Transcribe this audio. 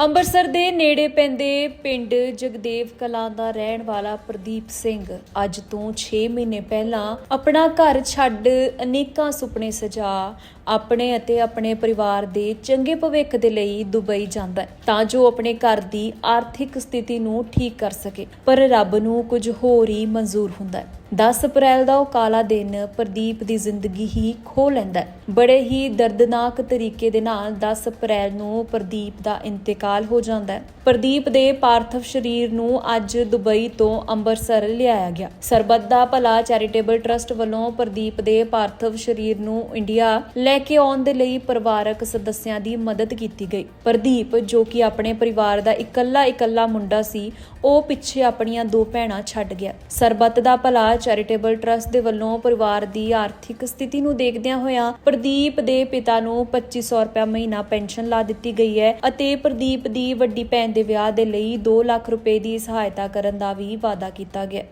ਅੰਮ੍ਰਿਤਸਰ ਦੇ ਨੇੜੇ ਪੈਂਦੇ ਪਿੰਡ ਜਗਦੇਵ ਕਲਾਂ ਦਾ ਰਹਿਣ ਵਾਲਾ ਪ੍ਰਦੀਪ ਸਿੰਘ ਅੱਜ ਤੋਂ 6 ਮਹੀਨੇ ਪਹਿਲਾਂ ਆਪਣਾ ਘਰ ਛੱਡ ਅਨੇਕਾਂ ਸੁਪਨੇ ਸਜਾ ਆਪਣੇ ਅਤੇ ਆਪਣੇ ਪਰਿਵਾਰ ਦੇ ਚੰਗੇ ਭਵਿੱਖ ਦੇ ਲਈ ਦੁਬਈ ਜਾਂਦਾ ਹੈ। ਤਾਂ ਜੋ ਆਪਣੇ ਘਰ ਦੀ ਆਰਥਿਕ ਸਥਿਤੀ ਨੂੰ ਠੀਕ ਕਰ ਸਕੇ। ਪਰ ਰੱਬ ਨੂੰ ਕੁਝ ਹੋਰ ਹੀ ਮਨਜ਼ੂਰ ਹੁੰਦਾ ਹੈ। 10 ਅਪ੍ਰੈਲ ਦਾ ਉਹ ਕਾਲਾ ਦਿਨ ਪ੍ਰਦੀਪ ਦੀ ਜ਼ਿੰਦਗੀ ਹੀ ਖੋ ਲੈਂਦਾ ਹੈ। ਬੜੇ ਹੀ ਦਰਦਨਾਕ ਤਰੀਕੇ ਦੇ ਨਾਲ 10 ਅਪ੍ਰੈਲ ਨੂੰ ਪ੍ਰਦੀਪ ਦਾ ਇੰਤਕਾਲ ਹੋ ਜਾਂਦਾ ਹੈ। ਪ੍ਰਦੀਪ ਦੇ ਪਾਰਥਿਵ ਸਰੀਰ ਨੂੰ ਅੱਜ ਦੁਬਈ ਤੋਂ ਅੰਮ੍ਰਿਤਸਰ ਲਿਆਇਆ ਗਿਆ। ਸਰਬੱਤ ਦਾ ਭਲਾ ਚੈਰੀਟੇਬਲ ਟਰਸਟ ਵੱਲੋਂ ਪ੍ਰਦੀਪ ਦੇ ਪਾਰਥਿਵ ਸਰੀਰ ਨੂੰ ਇੰਡੀਆ ਲੈ ਕੇ ਆਉਣ ਦੇ ਲਈ ਪਰਿਵਾਰਕ ਸਦੱਸਿਆਂ ਦੀ ਮਦਦ ਕੀਤੀ ਗਈ। ਪ੍ਰਦੀਪ, ਜੋ ਕਿ ਆਪਣੇ ਪਰਿਵਾਰ ਦਾ ਇਕੱਲਾ ਇਕੱਲਾ ਮੁੰਡਾ ਸੀ, ਉਹ ਪਿੱਛੇ ਆਪਣੀਆਂ ਦੋ ਭੈਣਾਂ ਛੱਡ ਗਿਆ। ਸਰਬੱਤ ਦਾ ਭਲਾ ਚੈਰੀਟੇਬਲ ਟਰਸਟ ਦੇ ਵੱਲੋਂ ਪਰਿਵਾਰ ਦੀ ਆਰਥਿਕ ਸਥਿਤੀ ਨੂੰ ਦੇਖਦਿਆਂ ਹੋਇਆਂ ਪ੍ਰਦੀਪ ਦੇ ਪਿਤਾ ਨੂੰ 2500 ਰੁਪਏ ਮਹੀਨਾ ਪੈਨਸ਼ਨ ਲਾ ਦਿੱਤੀ ਗਈ ਹੈ ਅਤੇ ਪ੍ਰਦੀਪ ਦੀ ਵੱਡੀ ਭੈਣ ਦੇ ਵਿਆਹ ਦੇ ਲਈ 2 ਲੱਖ ਰੁਪਏ ਦੀ ਸਹਾਇਤਾ ਕਰਨ ਦਾ ਵੀ ਵਾਅਦਾ ਕੀਤਾ ਗਿਆ।